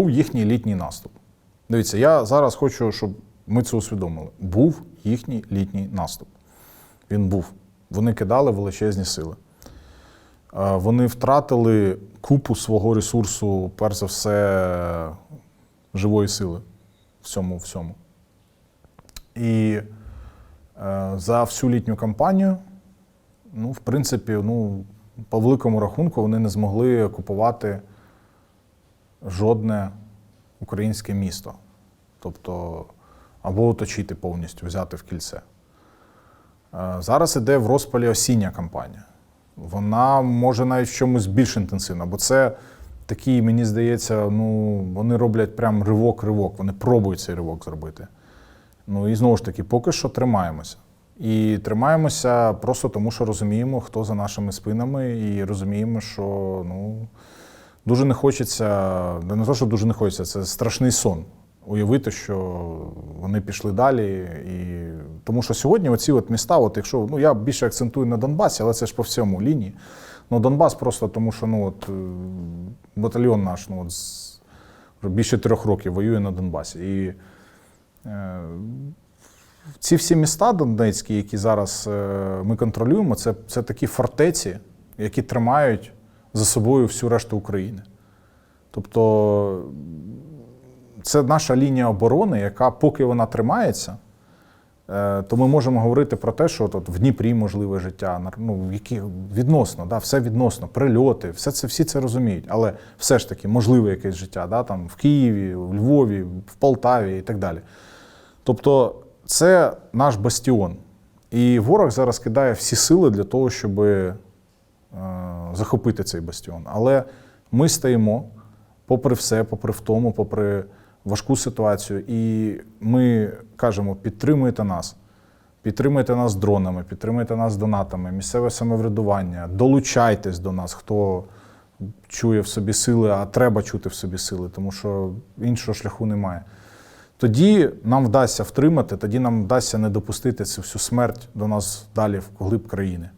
був їхній літній наступ. Дивіться, я зараз хочу, щоб ми це усвідомили. Був їхній літній наступ. Він був. Вони кидали величезні сили. Е, Вони втратили купу свого ресурсу, перш за все, живої сили в цьому всьому. І е, за всю літню кампанію, ну, в принципі, ну, по великому рахунку, вони не змогли окупувати жодне українське місто. Тобто, або оточити повністю, взяти в кільце. Е, Зараз іде в розпалі осіння кампанія. Вона може навіть в чомусь більш інтенсивна, бо це такий, мені здається, ну, вони роблять прям ривок-ривок, вони пробують цей ривок зробити. Ну і знову ж таки, поки що тримаємося. І тримаємося просто тому, що розуміємо, хто за нашими спинами, і розуміємо, що ну, дуже не хочеться, не те, що дуже не хочеться, це страшний сон. Уявити, що вони пішли далі. І... Тому що сьогодні оці от міста, от якщо ну я більше акцентую на Донбасі, але це ж по всьому лінії. Ну, Донбас просто тому, що ну, от, е, батальйон наш ну, от, з, більше трьох років воює на Донбасі. І е, ці всі міста донецькі, які зараз е, ми контролюємо, це, це такі фортеці, які тримають за собою всю решту України. Тобто це наша лінія оборони, яка, поки вона тримається, е, то ми можемо говорити про те, що тут в Дніпрі можливе життя, ну, які, відносно, да, все відносно, прильоти, все це, всі це розуміють. Але все ж таки можливе якесь життя да, там, в Києві, в Львові, в Полтаві і так далі. Тобто це наш бастіон. І ворог зараз кидає всі сили для того, щоб е, захопити цей бастіон. Але ми стоїмо, попри все, попри втому, попри важку ситуацію, і ми кажемо: підтримуйте нас. Підтримуйте нас дронами, підтримуйте нас донатами, місцеве самоврядування, долучайтесь до нас, хто чує в собі сили, а треба чути в собі сили, тому що іншого шляху немає. Тоді нам вдасться втримати, тоді нам вдасться не допустити цю всю смерть до нас далі в глиб країни.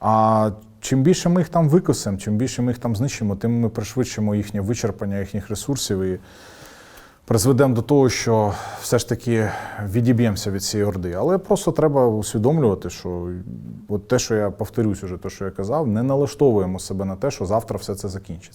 А чим більше ми їх там викосимо, чим більше ми їх там знищимо, тим ми пришвидшимо їхнє вичерпання їхніх ресурсів і призведемо до того, що все ж таки відіб'ємося від цієї орди. Але просто треба усвідомлювати, що от те, що я повторюсь уже, те, що я казав, не налаштовуємо себе на те, що завтра все це закінчиться.